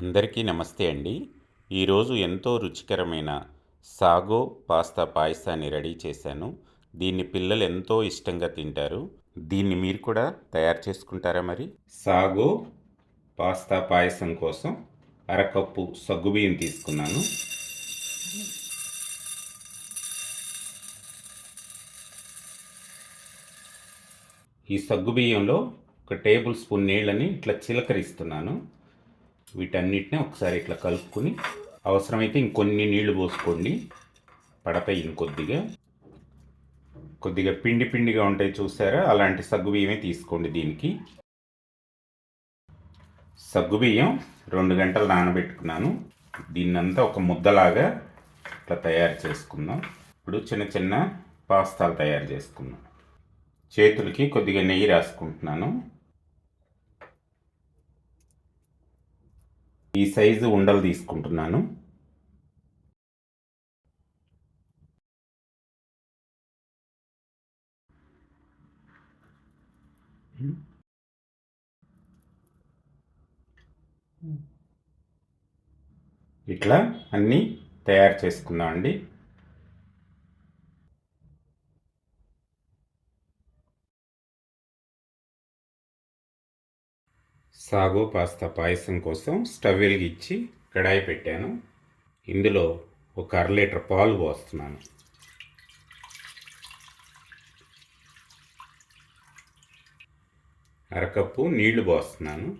అందరికీ నమస్తే అండి. ఈరోజు ఎంతో రుచికరమైన సాగో పాస్తా పాయసాన్ని రెడీ చేశాను. దీన్ని పిల్లలు ఎంతో ఇష్టంగా తింటారు. దీన్ని మీరు కూడా తయారు చేసుకుంటారా మరి? సాగో పాస్తా పాయసం కోసం అరకప్పు సగ్గుబియ్యం తీసుకున్నాను. ఈ సగ్గుబియ్యంలో ఒక టేబుల్ స్పూన్ నీళ్ళని ఇట్లా చిలకరిస్తున్నాను. వీటన్నిటిని ఒకసారి ఇట్లా కలుపుకొని అవసరమైతే ఇంకొన్ని నీళ్ళు పోసుకోండి. పడతాయి ఇంకొద్దిగా. కొద్దిగా పిండి పిండిగా ఉంటాయి చూసారా? అలాంటి సగ్గుబియ్యమే తీసుకోండి దీనికి. సగ్గుబియ్యం రెండు గంటలు నానబెట్టుకున్నాను. దీన్నంతా ఒక ముద్దలాగా ఇట్లా తయారు చేసుకుందాం. ఇప్పుడు చిన్న చిన్న పాస్తాలు తయారు చేసుకుందాం. చేతులకి కొద్దిగా నెయ్యి రాసుకుంటున్నాను. ఈ సైజు ఉండలు తీసుకుంటున్నాను. ఇట్లా అన్నీ తయారు చేసుకుందాం అండి సాగో పాస్తా పాయసం కోసం స్టవ్ వెలిగించి కడాయి పెట్టాను. ఇందులో ఒక అర లీటర్ పాలు పోస్తున్నాను. అరకప్పు నీళ్ళు పోస్తున్నాను.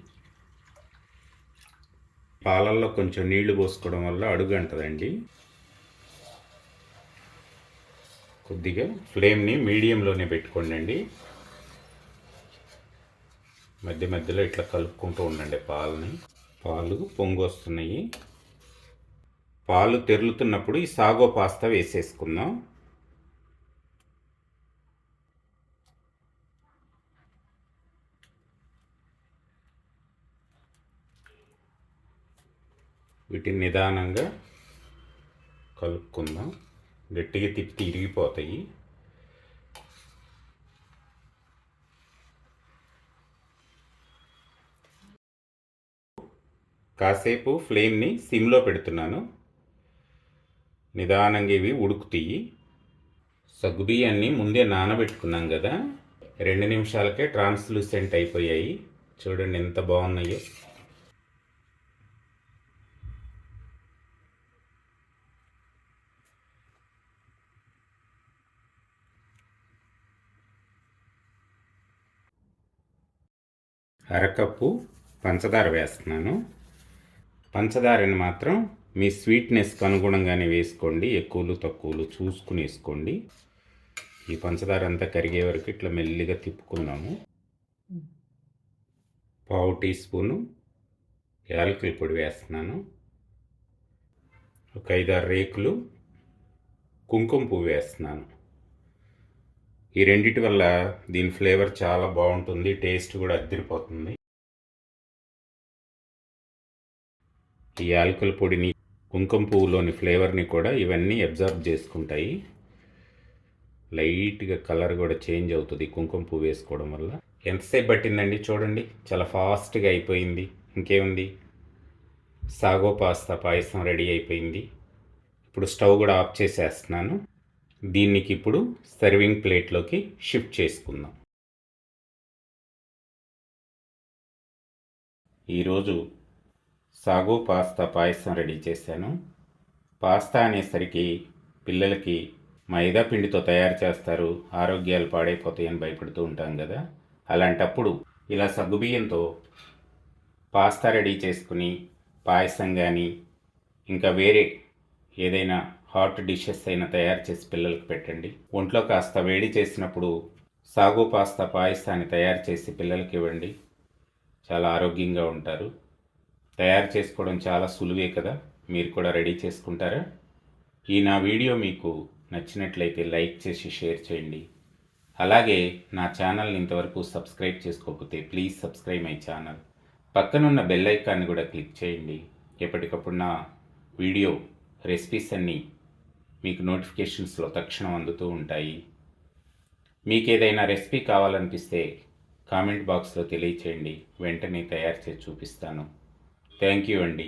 పాలల్లో కొంచెం నీళ్ళు పోసుకోవడం వల్ల అడుగంటదండి కొద్దిగా ఫ్లేమ్ని మీడియంలోనే పెట్టుకోండి మధ్య మధ్యలో ఇట్లా కలుపుకుంటూ ఉండండి పాలని. పాలు పొంగు వస్తున్నాయి పాలు తెరులుతున్నప్పుడు ఈ సాగో పాస్తా వేసేసుకుందాం. వీటిని నిదానంగా కలుపుకుందాం. గట్టిగా తిప్పి తిరిగిపోతాయి కాసేపు ఫ్లేమ్ని సిమ్లో పెడుతున్నాను. నిదానంగా ఇవి ఉడుకుతాయి. సగ్గుబియ్యాన్ని ముందే నానబెట్టుకున్నాం కదా. రెండు నిమిషాలకే ట్రాన్స్లూసెంట్ అయిపోయాయి. చూడండి ఎంత బాగున్నాయో. అరకప్పు పంచదార వేస్తున్నాను. పంచదారని మాత్రం మీ స్వీట్నెస్కి అనుగుణంగానే వేసుకోండి ఎక్కువలు తక్కువలు చూసుకుని వేసుకోండి ఈ పంచదార అంతా కరిగే వరకు ఇట్లా మెల్లిగా తిప్పుకున్నాము. పావు టీ స్పూను యాలకుల పొడి వేస్తున్నాను. ఒక ఐదారు రేకులు కుంకుమ పువ్వు వేస్తున్నాను. ఈ రెండిటి వల్ల దీని ఫ్లేవర్ చాలా బాగుంటుంది టేస్ట్ కూడా అద్దరిపోతుంది. ఈ ఆల్కల్ పొడిని కుంకుమ పువ్వులోని ఫ్లేవర్ని కూడా ఇవన్నీ అబ్జర్వ్ చేసుకుంటాయి. లైట్గా కలర్ కూడా చేంజ్ అవుతుంది కుంకుమ పువ్వు వేసుకోవడం వల్ల. ఎంతసేపు పట్టిందండి చూడండి. చాలా ఫాస్ట్గా అయిపోయింది. ఇంకేముంది? సాగో పాస్తా పాయసం రెడీ అయిపోయింది. ఇప్పుడు స్టవ్ కూడా ఆఫ్ చేసేస్తున్నాను. దీనికి ఇప్పుడు సర్వింగ్ ప్లేట్లోకి షిఫ్ట్ చేసుకుందాం. ఈరోజు సాగు పాస్తా పాయసం రెడీ చేశాను. పాస్తా అనేసరికి పిల్లలకి మైదా పిండితో తయారు చేస్తారు. ఆరోగ్యాలు పాడైపోతాయని భయపడుతూ ఉంటాం కదా. అలాంటప్పుడు ఇలా సగ్గుబియ్యంతో పాస్తా రెడీ చేసుకుని పాయసం కానీ ఇంకా వేరే ఏదైనా హాట్ డిషెస్ అయినా తయారు చేసి పిల్లలకు పెట్టండి. ఒంట్లో కాస్త వేడి చేసినప్పుడు సాగు పాస్తా పాయసాన్ని తయారు చేసి పిల్లలకి ఇవ్వండి. చాలా ఆరోగ్యంగా ఉంటారు. తయారు చేసుకోవడం చాలా సులువే కదా? మీరు కూడా రెడీ చేసుకుంటారా? ఈ నా వీడియో మీకు నచ్చినట్లయితే లైక్ చేసి షేర్ చేయండి. అలాగే నా ఛానల్ని ఇంతవరకు సబ్స్క్రైబ్ చేసుకోకపోతే ప్లీజ్ సబ్స్క్రైబ్ మై ఛానల్. పక్కనున్న బెల్ ఐకాన్ని కూడా క్లిక్ చేయండి. ఎప్పటికప్పుడు నా వీడియో రెసిపీస్ అన్నీ మీకు నోటిఫికేషన్స్లో తక్షణం అందుతూ ఉంటాయి. మీకు ఏదైనా రెసిపీ కావాలనిపిస్తే కామెంట్ బాక్స్లో తెలియచేయండి. వెంటనే తయారు చేసి చూపిస్తాను. థ్యాంక్ యూ అండి